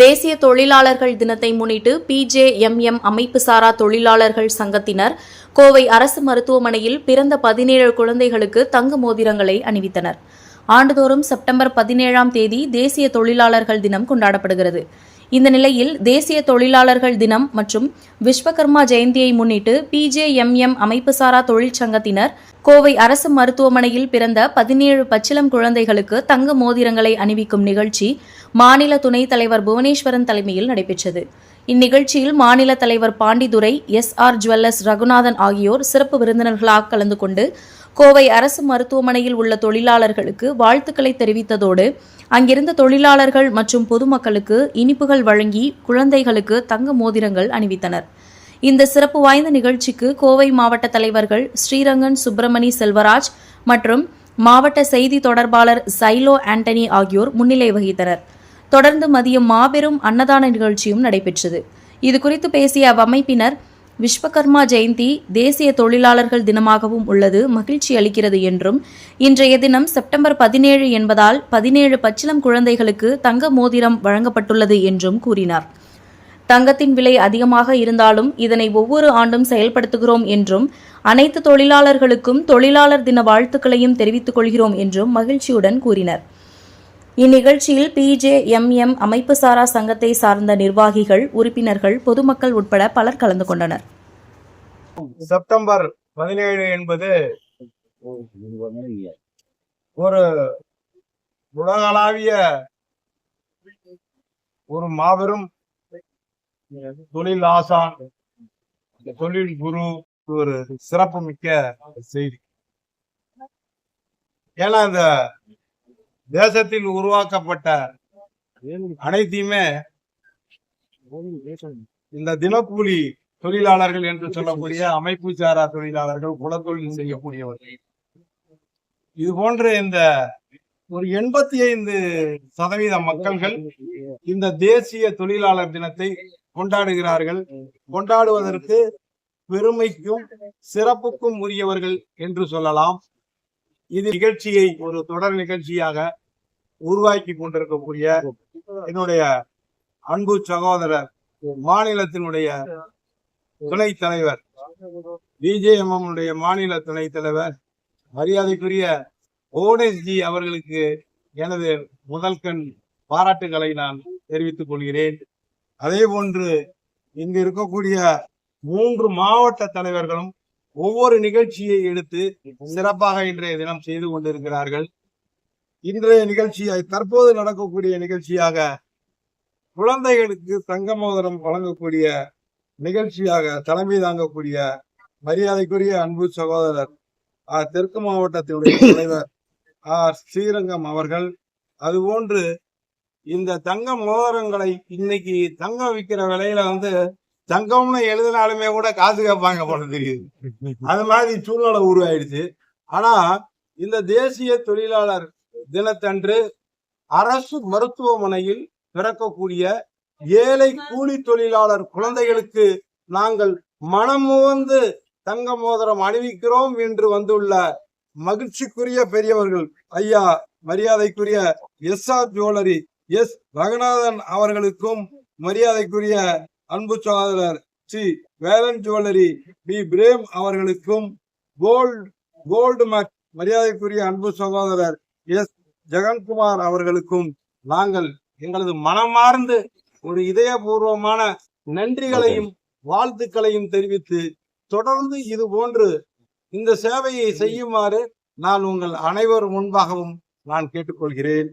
தேசிய தொழிலாளர்கள் தினத்தை முன்னிட்டு பிஜேஎம்எம் அமைப்பு சாரா தொழிலாளர்கள் சங்கத்தினர் கோவை அரசு மருத்துவமனையில் பிறந்த பதினேழு குழந்தைகளுக்கு தங்க மோதிரங்களை அணிவித்தனர். ஆண்டுதோறும் செப்டம்பர் பதினேழாம் தேதி தேசிய தொழிலாளர்கள் தினம் கொண்டாடப்படுகிறது. இந்த நிலையில் தேசிய தொழிலாளர்கள் தினம் மற்றும் விஸ்வகர்மா ஜெயந்தியை முன்னிட்டு பிஜேஎம்எம் அமைப்புசாரா தொழிற்சங்கத்தினர் கோவை அரசு மருத்துவமனையில் பிறந்த பதினேழு பச்சிளம் குழந்தைகளுக்கு தங்க மோதிரங்களை அணிவிக்கும் நிகழ்ச்சி மாநில துணைத் தலைவர் புவனேஸ்வரன் தலைமையில் நடைபெற்றது. இந்நிகழ்ச்சியில் மாநில தலைவர் Pandidurai S R jewellers Raghunathan ஆகியோர் சிறப்பு விருந்தினர்களாக கலந்து கொண்டு கோவை அரசு மருத்துவமனையில் உள்ள தொழிலாளர்களுக்கு வாழ்த்துக்களை தெரிவித்ததோடு அங்கிருந்த தொழிலாளர்கள் மற்றும் பொதுமக்களுக்கு இனிப்புகள் வழங்கி குழந்தைகளுக்கு தங்க மோதிரங்கள் அணிவித்தனர். இந்த சிறப்பு வாய்ந்த நிகழ்ச்சிக்கு கோவை மாவட்ட தலைவர்கள் ஸ்ரீரங்கன் சுப்பிரமணி செல்வராஜ் மற்றும் மாவட்ட செய்தி தொடர்பாளர் சைலோ ஆண்டனி ஆகியோர் முன்னிலை வகித்தனர். தொடர்ந்து மதியம் மாபெரும் அன்னதான நிகழ்ச்சியும் நடைபெற்றது. இதுகுறித்து பேசிய அவ்வமைப்பினர் விஸ்வகர்மா ஜெயந்தி தேசிய தொழிலாளர்கள் தினமாகவும் உள்ளது மகிழ்ச்சி அளிக்கிறது என்றும் இன்றைய தினம் செப்டம்பர் பதினேழு என்பதால் பதினேழு பச்சிளம் குழந்தைகளுக்கு தங்க மோதிரம் வழங்கப்பட்டுள்ளது என்றும் கூறினார். தங்கத்தின் விலை அதிகமாக இருந்தாலும் இதனை ஒவ்வொரு ஆண்டும் செயல்படுத்துகிறோம் என்றும் அனைத்து தொழிலாளர்களுக்கும் தொழிலாளர் தின வாழ்த்துக்களையும் தெரிவித்துக் கொள்கிறோம் என்றும் மகிழ்ச்சியுடன் கூறினர். இந்நிகழ்ச்சியில் பிஜேஎம்எம் அமைப்பு சாரா சங்கத்தை சார்ந்த நிர்வாகிகள் உறுப்பினர்கள் பொதுமக்கள் உட்பட பலர் கலந்து கொண்டனர். செப்டம்பர் பதினேழு என்பது ஒரு உலகளாவிய ஒரு மாபெரும் தொழில் ஆசான் தொழில் குரு ஒரு சிறப்பு மிக்க செய்தி. ஏன்னா இந்த தேசத்தில் உருவாக்கப்பட்ட அனைத்தையுமே இந்த தினக்கூலி தொழிலாளர்கள் என்று சொல்லக்கூடிய அமைப்பு சாரா தொழிலாளர்கள் குலத்தொழில் செய்யக்கூடியவர்கள். இது போன்ற இந்த ஒரு எண்பத்தி ஐந்து சதவீத மக்கள்கள் இந்த தேசிய தொழிலாளர் தினத்தை கொண்டாடுகிறார்கள். கொண்டாடுவதற்கு பெருமைக்கும் சிறப்புக்கும் உரியவர்கள் என்று சொல்லலாம். இது நிகழ்ச்சியை ஒரு தொடர் நிகழ்ச்சியாக உருவாக்கி கொண்டிருக்கக்கூடிய என்னுடைய அன்பு சகோதரர் மாநிலத்தினுடைய துணைத் தலைவர் பிஜேஎம்எம் மாநில துணைத் தலைவர் மரியாதைக்குரிய ஓனேஷ்ஜி அவர்களுக்கு எனது முதல் கண் பாராட்டுகளை நான் தெரிவித்துக் கொள்கிறேன். அதே போன்று இங்கு இருக்கக்கூடிய மூன்று மாவட்ட தலைவர்களும் ஒவ்வொரு நிகழ்ச்சியை எடுத்து சிறப்பாக இன்றைய தினம் செய்து கொண்டிருக்கிறார்கள். இன்றைய நிகழ்ச்சியை தற்போது நடக்கக்கூடிய நிகழ்ச்சியாக குழந்தைகளுக்கு தங்க மோதிரம் வழங்கக்கூடிய நிகழ்ச்சியாக தலைமை தாங்கக்கூடிய மரியாதைக்குரிய அன்பு சகோதரர் ஆ, தெற்கு மாவட்டத்தினுடைய தலைவர் ஆர் ஸ்ரீரங்கம் அவர்கள். அதுபோன்று இந்த தங்க மோதிரங்களை இன்னைக்கு தங்க விற்கிற விலையில வந்து தங்கம்னு எழுதினாலுமே கூட காசு கேட்பாங்க போல தெரியுது. அது மாதிரி சூழ்நிலை உருவாயிடுச்சு. ஆனா இந்த தேசிய தொழிலாளர் தினத்தன்று அரசு மருத்துவமனையில் பிறக்கக்கூடிய ஏழை கூலி தொழிலாளர் குழந்தைகளுக்கு நாங்கள் மனமுவந்து தங்க மோதிரம் அணிவிக்கிறோம் என்று வந்துள்ள மகிழ்ச்சிக்குரிய பெரியவர்கள் ஐயா மரியாதைக்குரிய S R jewellery S Ragunathan அவர்களுக்கும் மரியாதைக்குரிய அன்பு சகோதரர் ஸ்ரீ வேலன் ஜுவல்லரி பி பிரேம் அவர்களுக்கும் கோல்டு கோல்டு மக் மரியாதைக்குரிய அன்பு சகோதரர் எஸ் ஜெகன்குமார் அவர்களுக்கும் நாங்கள் எங்களது மனமார்ந்து ஒரு இதயபூர்வமான நன்றிகளையும் வாழ்த்துக்களையும் தெரிவித்து தொடர்ந்து இது போன்று இந்த சேவையை செய்யுமாறு நான் உங்கள் அனைவர் முன்பாகவும் நான் கேட்டுக்கொள்கிறேன்.